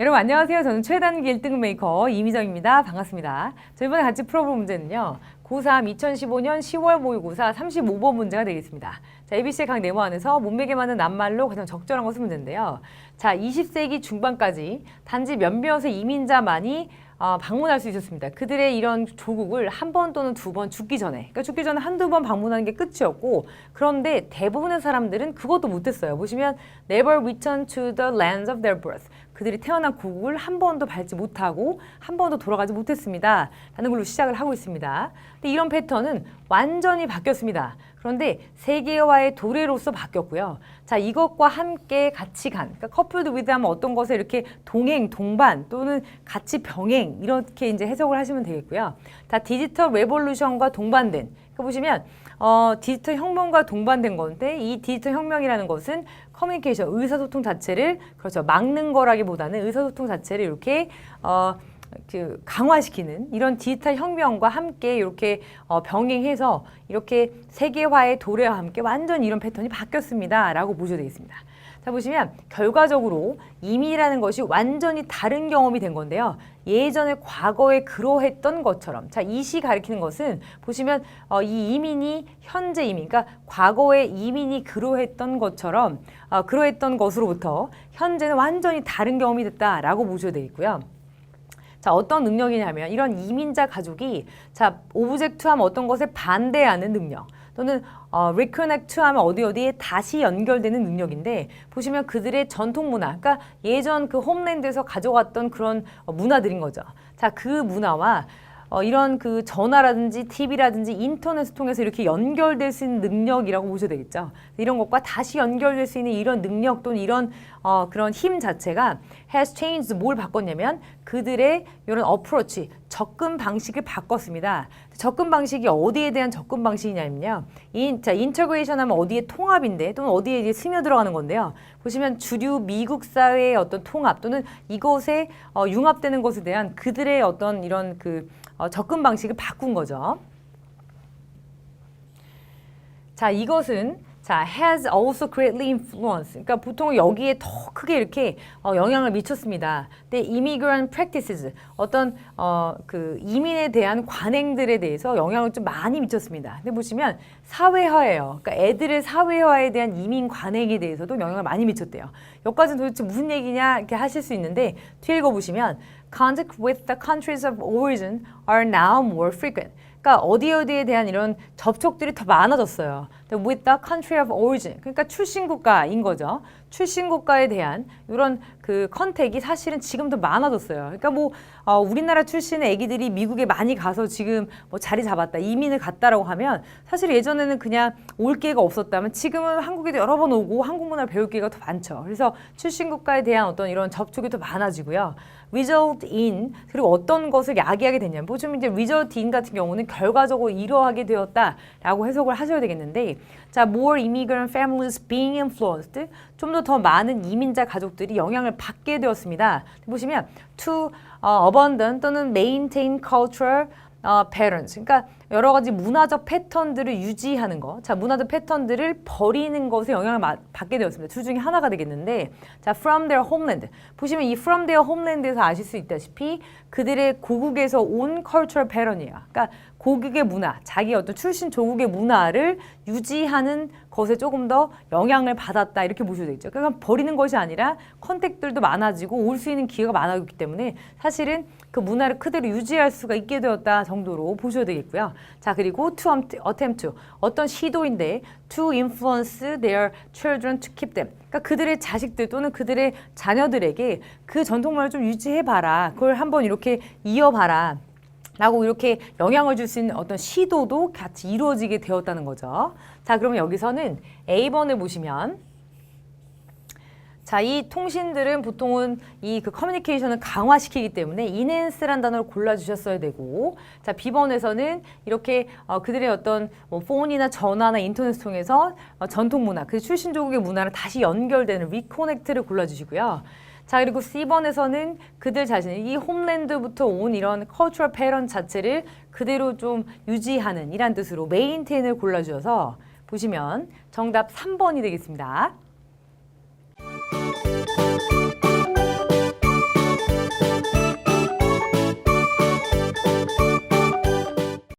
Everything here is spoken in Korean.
여러분 안녕하세요. 저는 최단기 1등 메이커 이미정입니다. 반갑습니다. 저 이번에 같이 풀어볼 문제는요. 고3 2015년 10월 모의고사 35번 문제가 되겠습니다. 자, ABC의 각 네모 안에서 몸매게 맞는 낱말로 가장 적절한 것은 문제인데요. 자, 20세기 중반까지 단지 몇몇의 이민자만이 어, 방문할 수 있었습니다. 그들의 이런 조국을 한 번 또는 두 번 죽기 전에, 그러니까 죽기 전에 한두 번 방문하는 게 끝이었고, 그런데 대부분의 사람들은 그것도 못했어요. 보시면 never return to the lands of their birth. 그들이 태어난 고국을 한 번도 밟지 못하고 한 번도 돌아가지 못했습니다. 라는 걸로 시작을 하고 있습니다. 근데 이런 패턴은 완전히 바뀌었습니다. 그런데 세계화의 도래로서 바뀌었고요. 자, 이것과 함께 같이 간, 그러니까 커플드 위드 하면 어떤 것에 이렇게 동행, 동반 또는 같이 병행 이렇게 이제 해석을 하시면 되겠고요. 다 디지털 레볼루션과 동반된, 그러니까 보시면 어, 디지털 혁명과 동반된 건데 이 디지털 혁명이라는 것은 커뮤니케이션, 의사소통 자체를 그렇죠 막는 거라기보다는 의사소통 자체를 이렇게 어, 그 강화시키는 이런 디지털 혁명과 함께 이렇게 어, 병행해서 이렇게 세계화의 도래와 함께 완전 이런 패턴이 바뀌었습니다라고 보셔야 되겠습니다. 자 보시면 결과적으로 이민이라는 것이 완전히 다른 경험이 된 건데요. 예전에 과거에 그러했던 것처럼 자 이시 가리키는 것은 보시면 어, 이 이민이 현재 이민 그러니까 과거에 이민이 그러했던 것처럼 어, 그러했던 것으로부터 현재는 완전히 다른 경험이 됐다라고 보셔야 되겠고요. 자, 어떤 능력이냐면 이런 이민자 가족이 자, 오브젝트 하면 어떤 것에 반대하는 능력 또는 어, reconnect 하면 어디 어디에 다시 연결되는 능력인데 보시면 그들의 전통 문화, 그러니까 예전 그 홈랜드에서 가져갔던 그런 어, 문화들인 거죠. 자, 그 문화와 어, 이런 그 전화라든지 TV라든지 인터넷을 통해서 이렇게 연결될 수 있는 능력이라고 보셔야 되겠죠. 이런 것과 다시 연결될 수 있는 이런 능력 또는 이런 어, 그런 힘 자체가 has changed 뭘 바꿨냐면 그들의 이런 어프로치 접근 방식을 바꿨습니다. 접근 방식이 어디에 대한 접근 방식이냐면요. 인, 자, 인터그레이션 하면 어디에 통합인데 또는 어디에 이제 스며 들어가는 건데요. 보시면 주류 미국 사회의 어떤 통합 또는 이것에 어, 융합되는 것에 대한 그들의 어떤 이런 그 어, 접근 방식을 바꾼 거죠. 자, 이것은 자, has also greatly influenced. 그러니까 보통 여기에 더 크게 이렇게 어, 영향을 미쳤습니다. 근데 immigrant practices 어떤 어, 그 이민에 대한 관행들에 대해서 영향을 좀 많이 미쳤습니다. 근데 보시면 사회화예요. 그러니까 애들의 사회화에 대한 이민 관행에 대해서도 영향을 많이 미쳤대요. 여기까지는 도대체 무슨 얘기냐 이렇게 하실 수 있는데 뒤에 읽어보시면 contact with the countries of origin are now more frequent. 그러니까 어디 어디에 대한 이런 접촉들이 더 많아졌어요. with the country of origin. 그러니까 출신 국가인 거죠. 출신 국가에 대한 이런 그 컨택이 사실은 지금 더 많아졌어요. 그러니까 뭐 어, 우리나라 출신의 아기들이 미국에 많이 가서 지금 뭐 자리 잡았다, 이민을 갔다라고 하면 사실 예전에는 그냥 올 기회가 없었다면 지금은 한국에도 여러 번 오고 한국 문화를 배울 기회가 더 많죠. 그래서 출신 국가에 대한 어떤 이런 접촉이 더 많아지고요. result in 그리고 어떤 것을 야기하게 됐냐면 보시면 이제 result in 같은 경우는 결과적으로 이러하게 되었다라고 해석을 하셔야 되겠는데 자 more immigrant families being influenced 좀더 더 많은 이민자 가족들이 영향을 받게 되었습니다. 보시면 to 어, abandon 또는 maintain cultural 어, patterns. 그러니까 여러 가지 문화적 패턴들을 유지하는 거. 자, 문화적 패턴들을 버리는 것에 영향을 마, 받게 되었습니다. 둘 중에 하나가 되겠는데, 자, from their homeland. 보시면 이 from their homeland에서 아실 수 있다시피 그들의 고국에서 온 cultural pattern이에요. 그러니까 고국의 문화, 자기 어떤 출신 조국의 문화를 유지하는 것에 조금 더 영향을 받았다 이렇게 보셔도 되겠죠. 그러니까 버리는 것이 아니라 컨택들도 많아지고 올 수 있는 기회가 많아졌기 때문에 사실은 그 문화를 그대로 유지할 수가 있게 되었다 정도로 보셔야 되겠고요. 자 그리고 to attempt to 어떤 시도인데 to influence their children to keep them. 그러니까 그들의 자식들 또는 그들의 자녀들에게 그 전통문화를 좀 유지해 봐라. 그걸 한번 이렇게 이어 봐라. 라고 이렇게 영향을 줄 수 있는 어떤 시도도 같이 이루어지게 되었다는 거죠. 자, 그러면 여기서는 A번을 보시면 자, 이 통신들은 보통은 이 그 커뮤니케이션을 강화시키기 때문에 인핸스란 단어를 골라주셨어야 되고, 자, B번에서는 이렇게 어, 그들의 어떤 뭐 폰이나 전화나 인터넷 통해서 어, 전통 문화, 그 출신 조국의 문화를 다시 연결되는 리코넥트를 골라주시고요. 자 그리고 C번에서는 그들 자신이 이 홈랜드부터 온 이런 cultural pattern 자체를 그대로 좀 유지하는 이란 뜻으로 메인테인을 골라주셔서 보시면 정답 3번이 되겠습니다. Música